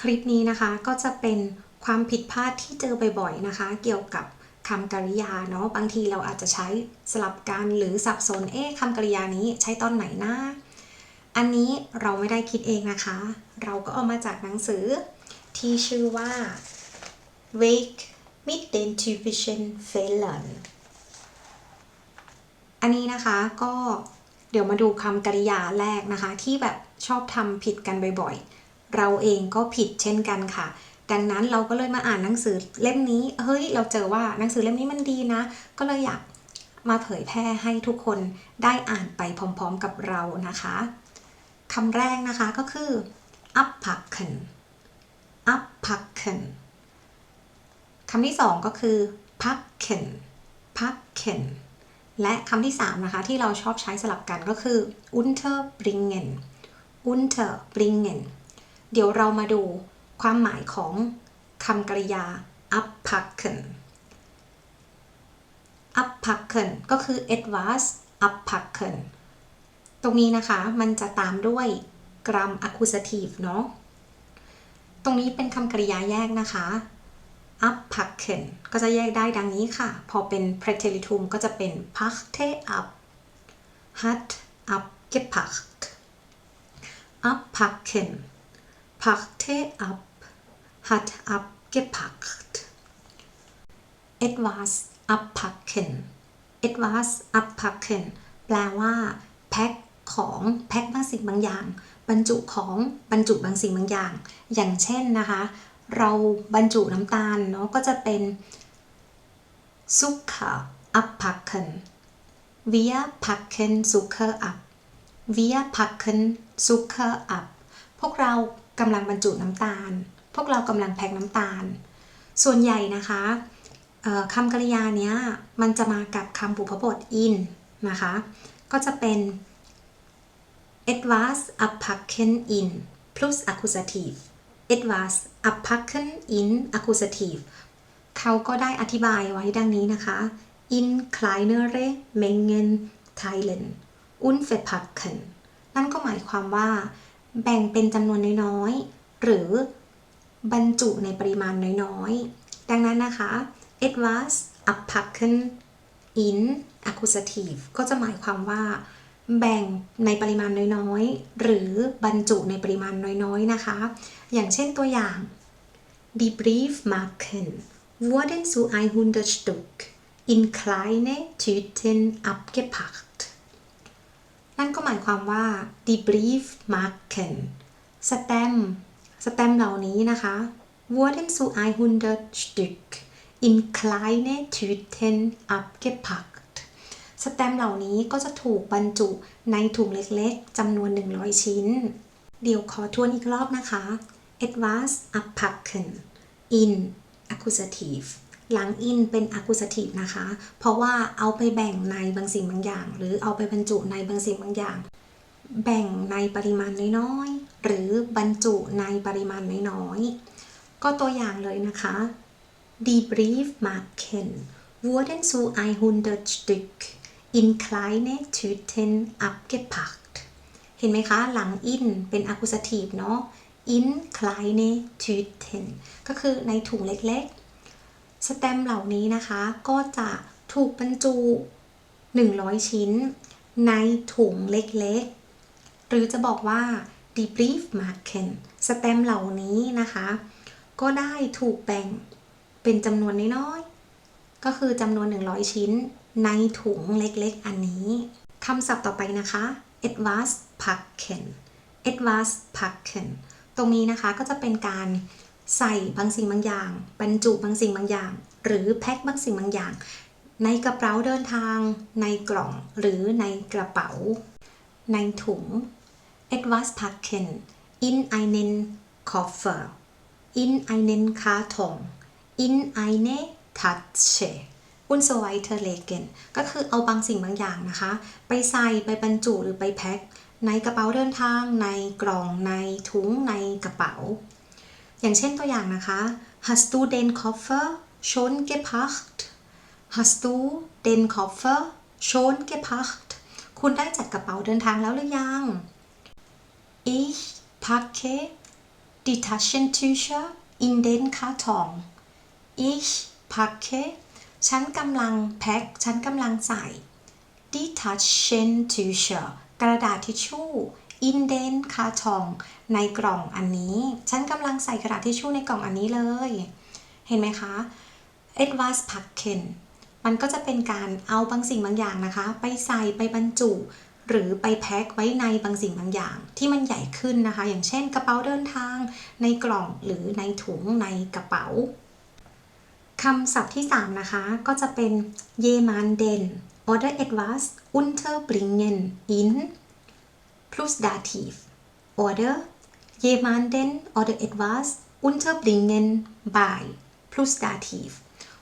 คลิปนี้นะคะก็จะเป็นความผิดพลาดที่เจอบ่อยๆนะคะ เกี่ยวกับคำกริยาเนาะบางทีเราอาจจะใช้สลับกันหรือสับสนเอ๊ะคำกริยานี้ใช้ตอนไหนนะ อันนี้เราไม่ได้คิดเองนะคะ เราก็เอามาจากหนังสือที่ชื่อว่า Wake Midden Tuition Fällen อันนี้นะคะก็เดี๋ยวมาดูคำกริยาแรกนะคะ ที่แบบชอบทำผิดกันบ่อยๆ เราเองก็ผิดเช่นกันค่ะ ดังนั้นเราก็เลยมาอ่านหนังสือเล่มนี้ เฮ้ย เราเจอว่าหนังสือเล่มนี้มันดีนะ ก็เลยอยากมาเผยแพร่ให้ทุกคนได้อ่านไปพร้อมๆกับเรานะคะคำแรกนะคะก็คือ uppacken uppacken คำที่สองก็คือ packen packen และคำที่3นะคะที่เราชอบใช้สลับกันก็คือ unterbringen unterbringen เดี๋ยวเรามาดูความหมายของคำกริยา uppacken uppacken ก็คือ etwas uppacken ตรงนี้นะคะมันจะตามด้วยกรัม accusative เนาะ ตรงนี้เป็นคำกริยาแยกนะคะ uppacken ก็จะแยกได้ดังนี้ค่ะ พอเป็น präteritum ก็จะเป็น packte up hat abgepackt uppacken packte up hat abgepackt etwas uppacken etwas uppacken แปลว่าแพ็คของแพ็คบางสิ่งบางอย่าง บรรจุของบรรจุบางสิ่งบางอย่าง อย่างเช่นนะคะ เราบรรจุน้ำตาลเนาะก็จะเป็น Zucker abpacken wir packen Zucker ab wir packen Zucker ab พวกเรา กำลังบรรจุน้ำตาล พวกเรากำลังแพ็คน้ำตาล ส่วนใหญ่นะคะคำกริยาเนี้ยมันจะมากับคำบุพบท in นะคะ ก็จะเป็น etwas abpacken in plus accusative etwas abpacken in accusative เขาก็ได้อธิบายไว้ดังนี้นะคะ in kleinere Mengen teilen und verpacken นั่นก็หมายความว่า แบ่งเป็นจำนวนน้อยๆ หรือบรรจุในปริมาณน้อยๆ ดังนั้นนะคะ etwas a p a c k e n in accusative ก็จะหมายความว่า แบ่งในปริมาณน้อยๆ หรือบรรจุในปริมาณน้อยๆ นะคะ อย่างเช่นตัวอย่าง Die Briefmarken wurden zu 100 Stück in kleine Tüten abgepackt นั่นก็หมายความว่า die Briefmarken สแตมป์สแตมป์เหล่านี้นะคะ wurden zu 100 Stück in kleine Tüten abgepackt สแตมเหล่านี้ก็จะถูกบรรจุในถุงเล็กๆจำนวน 100 ชิ้น เดี๋ยวขอทวนอีกรอบนะคะ etwas abpacken in accusative หลัง in เป็น accusative นะคะ เพราะว่าเอาไปแบ่งในบางสิ่งบางอย่าง หรือเอาไปบรรจุในบางสิ่งบางอย่าง แบ่งในปริมาณน้อยๆ หรือบรรจุในปริมาณน้อยๆ ก็ตัวอย่างเลยนะคะ debrief marken wurden zu 100 Stück in kleine Tüten abgepackt เห็นไหมคะ หลัง in เป็น accusative เนาะ in kleine Tüten ก็คือในถุงเล็กๆ สแตมเหล่านี้นะคะก็จะถูกบรรจุ 100 ชิ้น ในถุงเล็กๆ หรือจะบอกว่า debrief marken สแตมเหล่านี้นะคะ ก็ได้ถูกแบ่งเป็นจำนวนน้อยๆ ก็คือจำนวน 100 ชิ้น ในถุงเล็กๆ อันนี้คำศัพท์ต่อไปนะคะ etwas packen etwas packen ตรงนี้นะคะก็จะเป็นการ ใส่บางสิ่งบางอย่างบรรจุบางสิ่งบางอย่าง หรือแพ็คบางสิ่งบางอย่าง ในกระเป๋าเดินทาง ในกล่องหรือในกระเป๋า ในถุง etwas packen in einen Koffer in einen Karton in eine Tasche und so weiter legen ก็คือเอาบางสิ่งบางอย่างนะคะ ไปใส่ไปบรรจุหรือไปแพ็คในกระเป๋าเดินทาง ในกล่องในถุงในกระเป๋า อย่างเช่นตัวอย่างนะคะ Hast du den Koffer schon gepackt Hast du den Koffer schon gepackt คุณได้จัดกระเป๋าเดินทางแล้วหรือยัง Ich packe die Taschentücher in den Karton ich packe ฉันกำลังแพ็ค ฉันกำลังใส่ die Taschentücher กระดาษทิชชู่ in den Karton ในกล่องอันนี้ ฉันกำลังใส่กระดาษทิชชู่ในกล่องอันนี้เลย เห็นไหมคะ etwas packen มันก็จะเป็นการเอาบางสิ่งบางอย่างนะคะ ไปใส่ไปบรรจุ หรือไปแพ็คไว้ในบางสิ่งบางอย่าง ที่มันใหญ่ขึ้นนะคะ อย่างเช่นกระเป๋าเดินทาง ในกล่องหรือในถุงในกระเป๋าคำศัพท์ที่ 3 นะคะ ก็จะเป็น jemanden oder etwas unterbringen in plus dativ oder jemanden oder etwas unterbringen bei plus dativ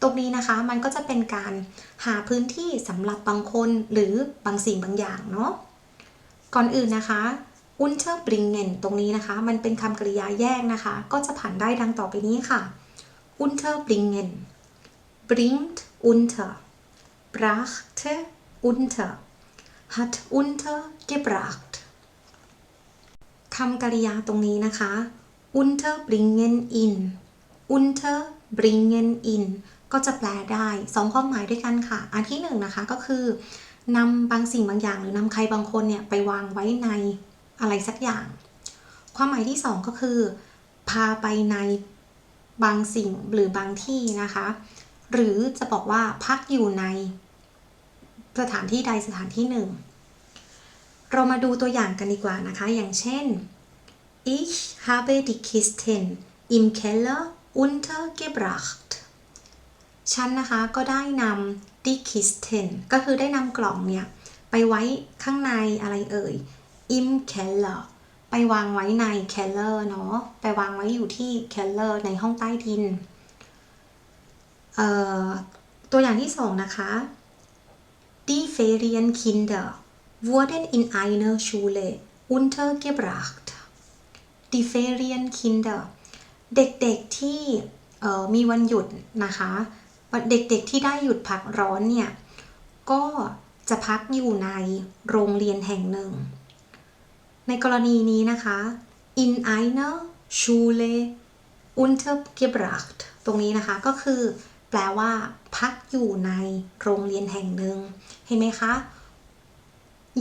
ตรงนี้นะคะมันก็จะเป็นการหาพื้นที่สำหรับบางคนหรือบางสิ่งบางอย่างเนาะ ก่อนอื่นนะคะ unterbringen ตรงนี้นะคะ มันเป็นคำกริยาแยกนะคะ ก็จะผ่านได้ดังต่อไปนี้ค่ะ unterbringen bringt unter brachte unter hat untergebracht คำกริยาตรงนี้นะคะ unterbringen in unterbringen in ก็จะแปลได้สองความหมายด้วยกันค่ะ อันที่หนึ่งนะคะก็คือนำบางสิ่งบางอย่างหรือนำใครบางคนเนี่ยไปวางไว้ในอะไรสักอย่าง ความหมายที่สองก็คือ พาไปในบางสิ่งหรือบางที่นะคะ หรือจะบอกว่าพักอยู่ในสถานที่ใดสถานที่หนึ่ง เรามาดูตัวอย่างกันดีกว่านะคะ อย่างเช่น ich habe die Kisten im Keller untergebracht ฉันนะคะก็ได้นำ die Kisten ก็คือได้นำกล่องเนี่ย ไปไว้ข้างในอะไรเอ่ย im Keller ไปวางไว้ใน Keller เนาะ ไปวางไว้อยู่ที่ Keller ในห้องใต้ดิน ตัวอย่างที่สองนะคะ Die Ferienkinder wurden in einer Schule untergebracht. Die Ferienkinder เด็กๆที่มีวันหยุดนะคะเด็กๆที่ได้หยุดพักร้อนเนี่ย ก็จะพักอยู่ในโรงเรียนแห่งหนึ่ง ในกรณีนี้นะคะ in einer Schule untergebracht ตรงนี้นะคะก็คือแปลว่า พักอยู่ในโรงเรียนแห่งหนึ่ง เห็นไหมคะ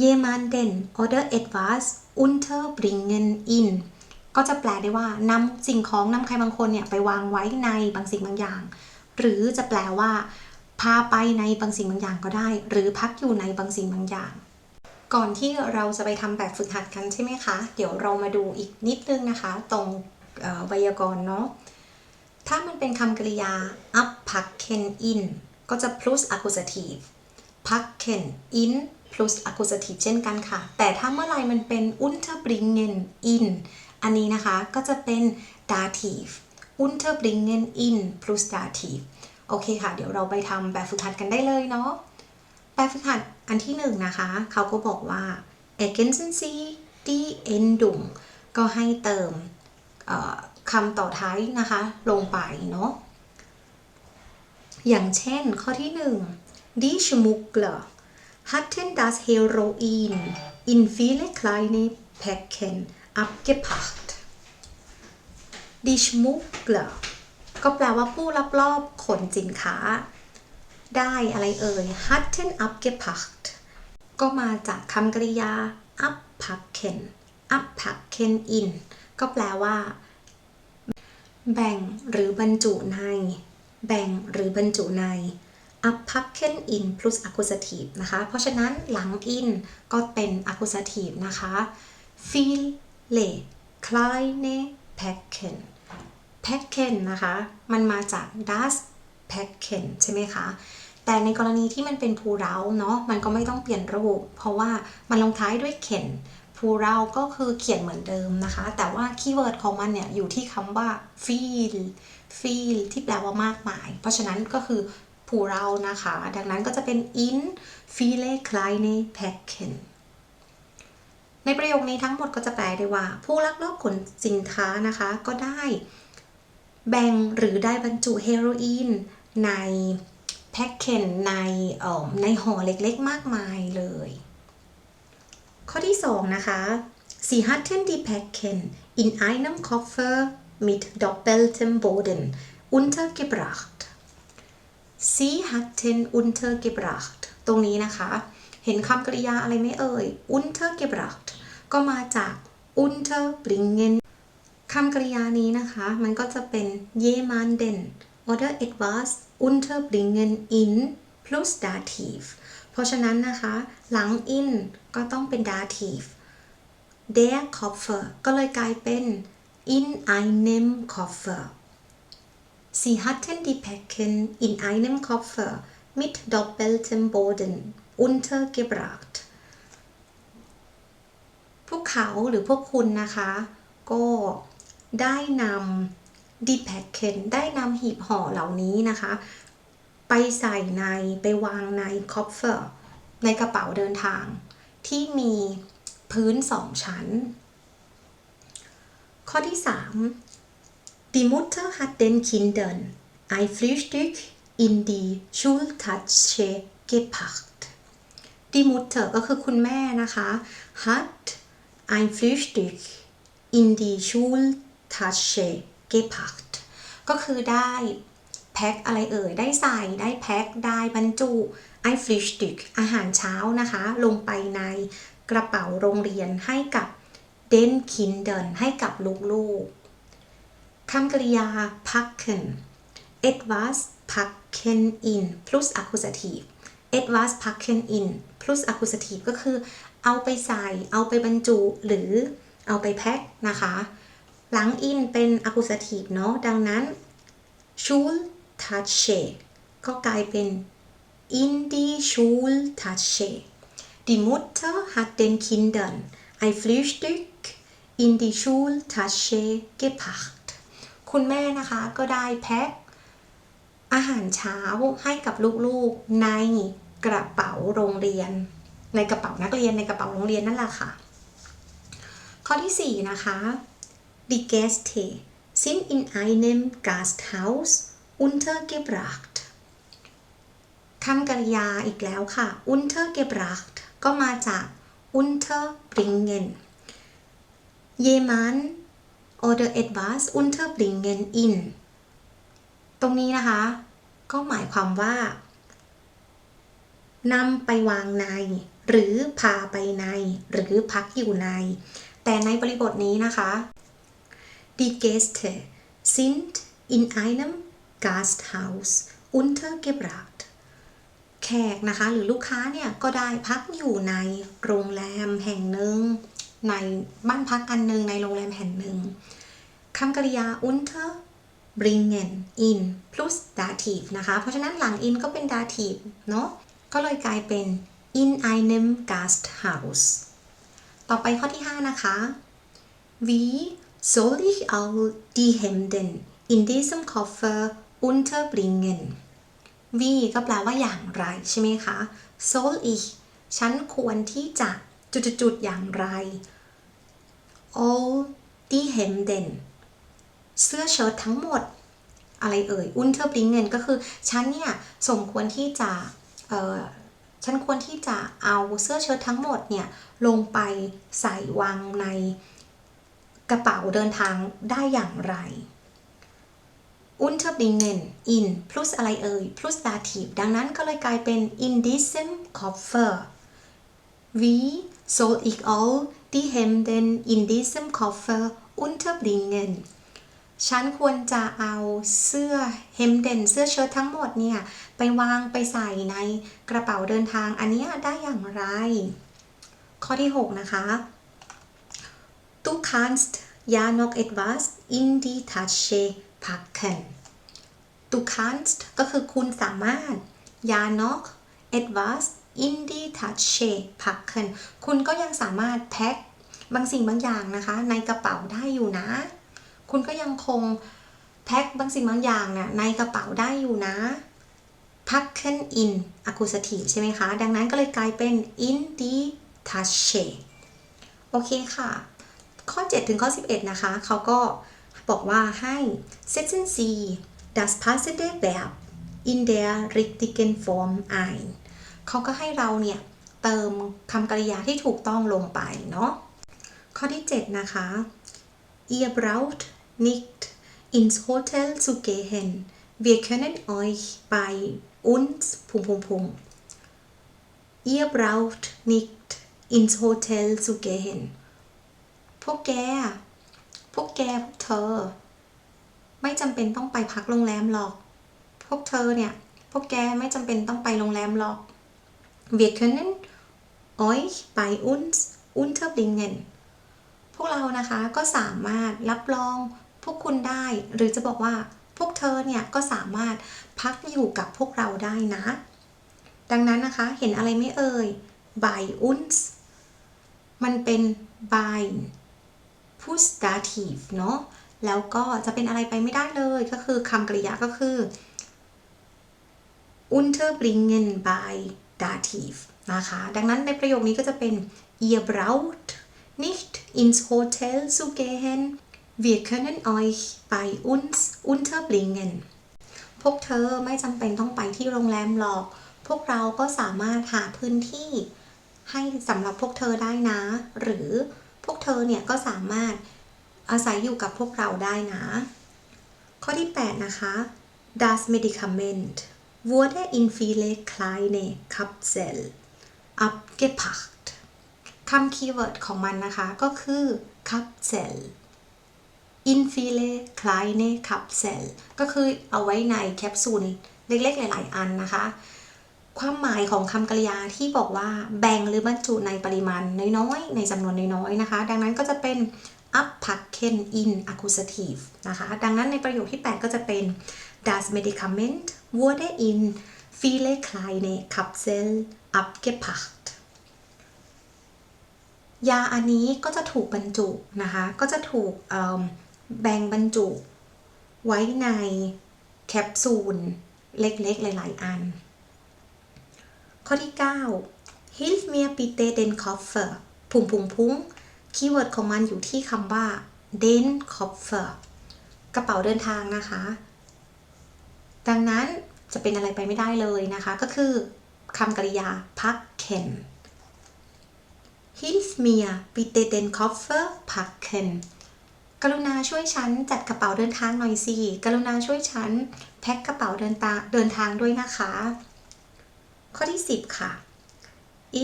jemanden oder etwas unterbringen in ก็จะแปลได้ว่านำสิ่งของนำใครบางคนเนี่ยไปวางไว้ในบางสิ่งบางอย่าง หรือจะแปลว่า พาไปในบางสิ่งบางอย่างก็ได้ หรือพักอยู่ในบางสิ่งบางอย่าง ก่อนที่เราจะไปทำแบบฝึกหัดกันใช่ไหมคะ เดี๋ยวเรามาดูอีกนิดนึงนะคะ ตรงไวยากรณ์เนาะถ้ามันเป็นคำกริยา up packen in ก็จะ plus accusative packen in plus accusative เช่นกันค่ะ แต่ถ้าเมื่อไหร่มันเป็น unterbringen in อันนี้นะคะก็จะเป็น dative unterbringen in plus dative โอเคค่ะ เดี๋ยวเราไปทำแบบฝึกหัดกันได้เลยเนาะ แบบฝึกหัดอันที่หนึ่งนะคะ เขาก็บอกว่า ergänzen Sie die Endung ก็ให้เติมคำต่อท้ายนะคะ ลงไปเนาะ อย่างเช่นข้อที่หนึ่ง Die Schmuggler hatten das Heroin in viele kleine Päckchen abgepackt Die Schmuggler ก็แปลว่าผู้ลักลอบขนสินค้า ได้อะไรเอ่ย hatten abgepackt ก็มาจากคำกริยา abpacken abpacken in ก็แปลว่า แบ่งหรือบรรจุใน แบ่งหรือบรรจุใน abpacken in plus accusative นะคะ เพราะฉะนั้นหลัง in ก็เป็น accusative นะคะ viele kleine Päckchen Päckchen นะคะ มันมาจาก das Päckchen ใช่ไหมคะ แต่ในกรณีที่มันเป็น plural เนาะมันก็ไม่ต้องเปลี่ยนรูปเพราะว่ามันลงท้ายด้วย ken plural ก็คือเขียนเหมือนเดิมนะคะ แต่ว่าคีย์เวิร์ดของมันเนี่ยอยู่ที่คำว่า feel feel ที่แปลว่ามากมาย เพราะฉะนั้นก็คือ plural นะคะ ดังนั้นก็จะเป็น in viele kleine Päckchen ในประโยคนี้ทั้งหมดก็จะแปลได้ว่า ผู้ลักลอบขนสินค้านะคะ ก็ได้แบ่งหรือได้บรรจุเฮโรอีนในแพ็คเคนในในห่อเล็กๆมากมายเลย ข้อที่ 2 นะคะ Sie hatten die Päckchen in einem Koffer mit doppeltem Boden untergebracht. Sie hatten untergebracht ตรงนี้นะคะ เห็นคำกริยาอะไรไหมเอ่ย untergebracht ก็มาจาก unterbringen คำกริยานี้นะคะ มันก็จะเป็น jemanden oder etwas unterbringen in plus dativ เพราะฉะนั้นนะคะ หลัง in ก็ต้องเป็น dativ der Koffer ก็เลยกลายเป็น in einem Koffer Sie hatten die Päckchen in einem Koffer mit doppeltem Boden untergebracht พวกเขาหรือพวกคุณนะคะ ก็ได้นำ die Päckchen ได้นำหีบห่อเหล่านี้นะคะ ไปใส่ในไปวางใน Koffer ในกระเป๋าเดินทาง ที่มีพื้นสองชั้น ข้อที่ 3 Die Mutter hat den Kindern ein Frühstück in die Schultasche gepackt. Die Mutter ก็คือคุณแม่นะคะ hat ein Frühstück in die Schultasche gepackt ก็คือได้แพ็คอะไรเอ่ย ได้ใส่ ได้แพ็ค ได้บรรจุ ein Frühstück อาหารเช้านะคะ ลงไปในกระเป๋าโรงเรียนให้กับ den Kindern ให้กับลูกๆ คำกริยา packen etwas packen in plus accusativ etwas packen in plus accusativ ก็คือ เอาไปใส่ เอาไปบรรจุ หรือเอาไปแพ็คนะคะ หลัง in เป็น accusativ เนาะ ดังนั้น Schultasche ก็กลายเป็น in die Schultasche Die Mutter hat den Kindern ein Frühstück in die Schultasche gepackt คุณแม่นะคะก็ได้แพ็คอาหารเช้าให้กับลูกๆในกระเป๋าโรงเรียน ในกระเป๋านักเรียนในกระเป๋าโรงเรียนนั่นแหละค่ะ ข้อที่ 4 นะคะ Die Gäste sind in einem Gasthaus untergebracht คำกริยาอีกแล้วค่ะ untergebracht ก็มาจาก unterbringen jemand oder etwas unterbringen in ตรงนี้นะคะ ก็หมายความว่านำไปวางใน หรือพาไปใน หรือพักอยู่ใน แต่ในบริบทนี้นะคะ Die Gäste sind in einem Gasthaus untergebracht แขกนะคะ หรือลูกค้าเนี่ย ก็ได้พักอยู่ในโรงแรมแห่งหนึ่ง ในบ้านพักอันหนึ่งในโรงแรมแห่งหนึ่งคำกริยา unter bringen in plus dativ นะคะ เพราะฉะนั้นหลัง in ก็เป็น dativ เนาะก็เลยกลายเป็น in einem Gasthaus ต่อไปข้อที่ 5 นะคะ Wie soll ich all die Hemden in diesem Koffer unterbringen wie ก็แปลว่าอย่างไรใช่ไหมคะ soll ich ฉันควรที่จะ จุดๆอย่างไร all die Hemden เสื้อเชิ้ตทั้งหมด อะไรเอ่ย unterbringen ก็คือ ฉันเนี่ยสมควรที่จะเออฉันควรที่จะเอาเสื้อเชิ้ตทั้งหมดเนี่ยลงไปใส่วางในกระเป๋าเดินทางได้อย่างไร unterbringen in plus อะไรเอ่ย plus dativ ดังนั้นก็เลยกลายเป็น in diesem Koffer wie soll ich all die Hemden in diesem Koffer unterbringen ฉันควรจะเอาเสื้อ Hemden เสื้อเชิ้ตทั้งหมดเนี่ย ไปวางไปใส่ในกระเป๋าเดินทางอันนี้ได้อย่างไร ข้อที่ 6 นะคะ Du kannst ja noch etwas in die Tasche packen Du kannst ก็คือคุณสามารถ ja noch etwas in die Tasche packen คุณก็ยังสามารถแพ็คบางสิ่งบางอย่างนะคะ ในกระเป๋าได้อยู่นะ คุณก็ยังคงแพ็คบางสิ่งบางอย่างนะ่ะในกระเป๋าได้อยู่นะ packen in accusative ใช่ไหมคะ ดังนั้นก็เลยกลายเป็น in die Tasche โอเคค่ะ ข้อ 7 ถึงข้อ 11 นะคะ เขาก็บอกว่าให้ setzen Sie das passende Verb in der richtigen Form ein เขาก็ให้เราเนี่ยเติมคำกริยาที่ถูกต้องลงไปเนาะข้อที่ 7 นะคะ Ihr braucht nicht ins Hotel zu gehen. Wir können euch bei uns Punkt, Punkt, Punkt. Ihr braucht nicht ins Hotel zu gehen. พวกแก พวกแก พวกเธอ ไม่จำเป็นต้องไปพักโรงแรมหรอก พวกเธอเนี่ย พวกแกไม่จำเป็นต้องไปโรงแรมหรอก Wir können euch bei uns unterbringen พวกเรานะคะก็สามารถรับรองพวกคุณได้ หรือจะบอกว่าพวกเธอเนี่ยก็สามารถพักอยู่กับพวกเราได้นะ ดังนั้นนะคะเห็นอะไรไม่เอ่ย by uns มันเป็น by pustativ เนาะแล้วก็จะเป็นอะไรไปไม่ได้เลยก็คือคำกริยาก็คือ unterbringen by dativ นะคะ ดังนั้นในประโยคนี้ก็จะเป็น ihr braucht nicht ins Hotel zu gehen wir können euch bei uns unterbringen พวกเธอไม่จำเป็นต้องไปที่โรงแรมหรอก พวกเราก็สามารถหาพื้นที่ให้สำหรับพวกเธอได้นะ หรือพวกเธอเนี่ยก็สามารถอาศัยอยู่กับพวกเราได้นะ ข้อที่ 8 นะคะ Das Medikament wurde in viele kleine Kapsel abgepackt คำคีย์เวิร์ดของมันนะคะก็คือ Kapsel in viele kleine Kapsel ก็คือเอาไว้ในแคปซูลเล็กๆ หลาย ๆ อันนะคะ ความหมายของคำกริยาที่บอกว่าแบ่งหรือบรรจุในปริมาณน้อยๆ ในจำนวนน้อยๆ นะคะ ดังนั้นก็จะเป็น abpacken in accusativ นะคะ ดังนั้นในประโยคที่ 8 ก็จะเป็น das Medikament wurde in viele kleine Kapsel abgepackt ยาอันนี้ก็จะถูกบรรจุนะคะ ก็จะถูกแบ่งบรรจุไว้ในแคปซูลเล็กๆ หลายๆ อัน ข้อที่ 9 Hilf mir bitte den Koffer พุ่งพุ่งพุ่งคีย์เวิร์ดของมันอยู่ที่คำว่า den Koffer กระเป๋าเดินทางนะคะ ดังนั้นจะเป็นอะไรไปไม่ได้เลยนะคะ ก็คือคำกริยา packen Hilf mir bitte den Koffer packen กรุณาช่วยฉันจัดกระเป๋าเดินทางหน่อยสิ กรุณาช่วยฉันแพ็คกระเป๋าเดินตาเดินทางด้วยนะคะ ข้อที่ 10 ค่ะ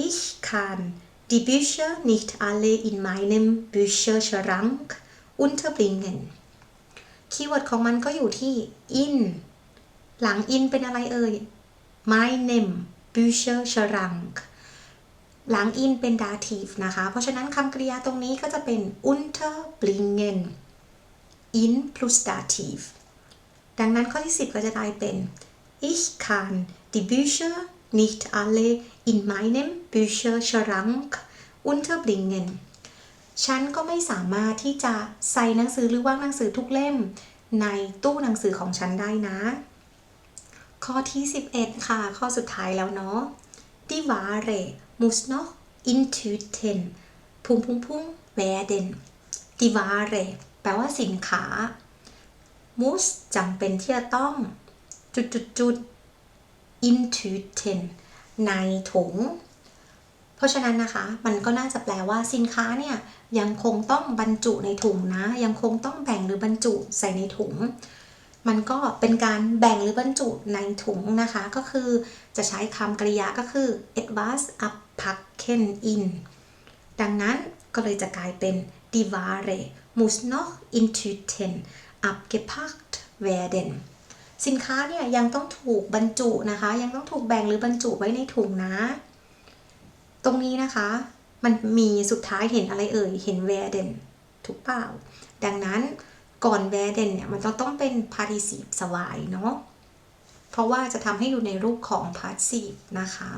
Ich kann die Bücher nicht alle in meinem Bücherschrank unterbringen คีย์เวิร์ดของมันก็อยู่ที่ in หลัง in เป็นอะไรเอ่ย meinem Bücherschrank หลัง in เป็น dative นะคะ เพราะฉะนั้นคำกริยาตรงนี้ก็จะเป็น unterbringen in plus dative ดังนั้นข้อที่ 10 ก็จะกลายเป็น ich kann die Bücher nicht alle in meinem Bücherschrank unterbringen ฉันก็ไม่สามารถที่จะใส่หนังสือหรือว่างหนังสือทุกเล่มในตู้หนังสือของฉันได้นะ ข้อที่ 11 ค่ะ ข้อสุดท้ายแล้วเนาะ Die Ware muss noch in Tüten พุ่งพุ่งพุ่ง werden Die Ware แปลว่าสินค้า muss จำเป็นที่จะต้อง จุดจุดจุด in Tüten ในถุง เพราะฉะนั้นนะคะ มันก็น่าจะแปลว่าสินค้าเนี่ย ยังคงต้องบรรจุในถุงนะ ยังคงต้องแบ่งหรือบรรจุใส่ในถุง มันก็เป็นการแบ่งหรือบรรจุในถุงนะคะ ก็คือจะใช้คำกริยาก็คือ etwas a packen in ดังนั้นก็เลยจะกลายเป็น die Ware muss noch in Tüten abgepackt werden สินค้าเนี่ยยังต้องถูกบรรจุนะคะ ยังต้องถูกแบ่งหรือบรรจุไว้ในถุงนะ ตรงนี้นะคะ มันมีสุดท้ายเห็นอะไรเอ่ย เห็น werden ถูกเปล่า ดังนั้น ก่อนแวร์เดนเนี่ยมันต้องต้องเป็น participe สวายเนาะเพราะว่าจะทำให้อยู่ในรูปของ passive นะคะ